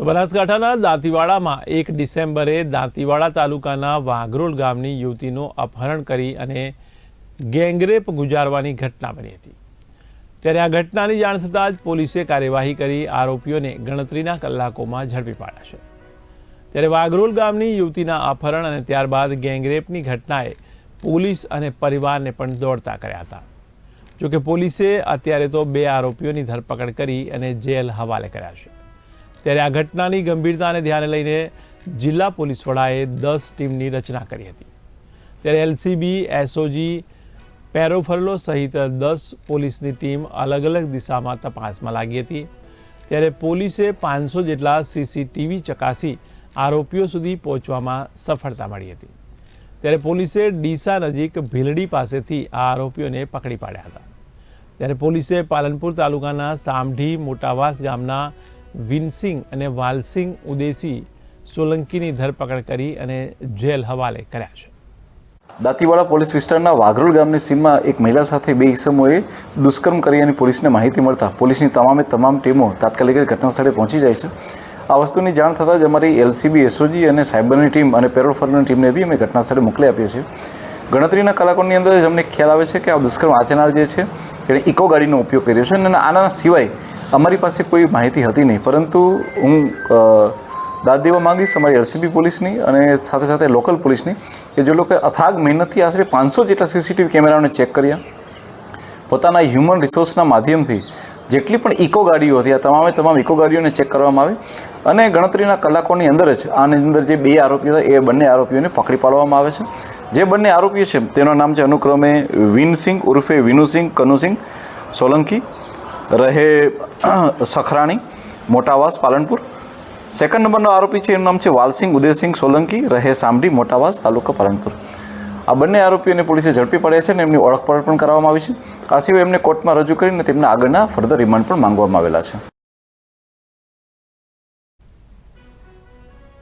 તો બનાસકાંઠાના દાંતીવાડામાં એક ડિસેમ્બરે દાંતીવાડા તાલુકાના વાઘરોલ ગામની યુવતીનું અપહરણ કરી અને ગેંગરેપ ગુજારવાની ઘટના બની હતી. ત્યારે આ ઘટનાની જાણ થતાં જ પોલીસે કાર્યવાહી કરી આરોપીઓને ગણતરીના કલાકોમાં ઝડપી પાડ્યા છે. ત્યારે વાઘરોલ ગામની યુવતીના અપહરણ અને ત્યારબાદ ગેંગરેપની ઘટનાએ પોલીસ અને પરિવારને પણ દોડતા કર્યા હતા. જોકે પોલીસે અત્યારે તો બે આરોપીઓની ધરપકડ કરી અને જેલ હવાલે કર્યા છે. ત્યારે આ ઘટનાની ગંભીરતાને ધ્યાને લઈને જિલ્લા પોલીસ વડાએ દસ ટીમની રચના કરી હતી. ત્યારે એલસીબી, એસઓજી, પેરોફરલો સહિત દસ પોલીસની ટીમ અલગ અલગ દિશામાં તપાસમાં લાગી હતી. ત્યારે પોલીસે પાંચસો જેટલા સીસીટીવી ચકાસી આરોપીઓ સુધી પહોંચવામાં સફળતા મળી હતી. ત્યારે પોલીસે ડીસા નજીક ભીલડી પાસેથી આ આરોપીઓને પકડી પાડ્યા હતા. ત્યારે પોલીસે પાલનપુર તાલુકાના સામઢી મોટાવાસ ગામના વિનસિંગ અને વાલસિંગ ઉદેસી સોલંકીની ધરપકડ કરી અને જેલ હવાલે કર્યા છે. દાંતીવાડા પોલીસ વિસ્તારના વાઘરોલ ગામની સીમમાં એક મહિલા સાથે બે ઇસમોએ દુષ્કર્મ કરી અને પોલીસને માહિતી મળતા પોલીસની તમામે તમામ ટીમો તાત્કાલિક ઘટનાસ્થળે પહોંચી જાય છે. આ વસ્તુની જાણ થતાં જ અમારી એલસીબી, એસઓજી અને સાયબરની ટીમ અને પેરોલ ફરની ટીમને બી અમે ઘટનાસ્થળે મોકલી આપીએ છીએ. ગણતરીના કલાકોની અંદર જ અમને ખ્યાલ આવે છે કે આ દુષ્કર્મ આચનાર જે છે, તેણે ઇકો ગાડીનો ઉપયોગ કર્યો છે અને આના સિવાય અમારી પાસે કોઈ માહિતી હતી નહીં, પરંતુ હું દાદ દેવા માંગીશ અમારી એલસીબી પોલીસની અને સાથે સાથે લોકલ પોલીસની કે જે લોકોએ અથાગ મહેનતથી આશરે પાંચસો જેટલા સીસીટીવી કેમેરાઓને ચેક કર્યા. પોતાના હ્યુમન રિસોર્સના માધ્યમથી જેટલી પણ ઇકો ગાડીઓ હતી, આ તમામે તમામ ઇકો ગાડીઓને ચેક કરવામાં આવી અને ગણતરીના કલાકોની અંદર જ આની અંદર જે બે આરોપીઓ હતા, એ બંને આરોપીઓને પકડી પાડવામાં આવે છે. જે બંને આરોપીઓ છે, તેનું નામ છે અનુક્રમે વિનસિંગ ઉર્ફે વિનુસિંગ કનુસિંગ સોલંકી રહે સખરાણી, મોટાવાસ, પાલનપુર. સેકન્ડ નંબરનો આરોપી છે, એનું નામ છે વાલસિંગ ઉદયસિંહ સોલંકી, રહે સામડી, મોટાવાસ, તાલુકા પાલનપુર. આ બંને આરોપીઓને પોલીસે ઝડપી પડ્યા છે અને એમની ઓળખપણ પણ કરવામાં આવી છે. આ સિવાય એમને કોર્ટમાં રજૂ કરીને તેમના આગળના ફર્ધર રિમાન્ડ પણ માંગવામાં આવેલા છે.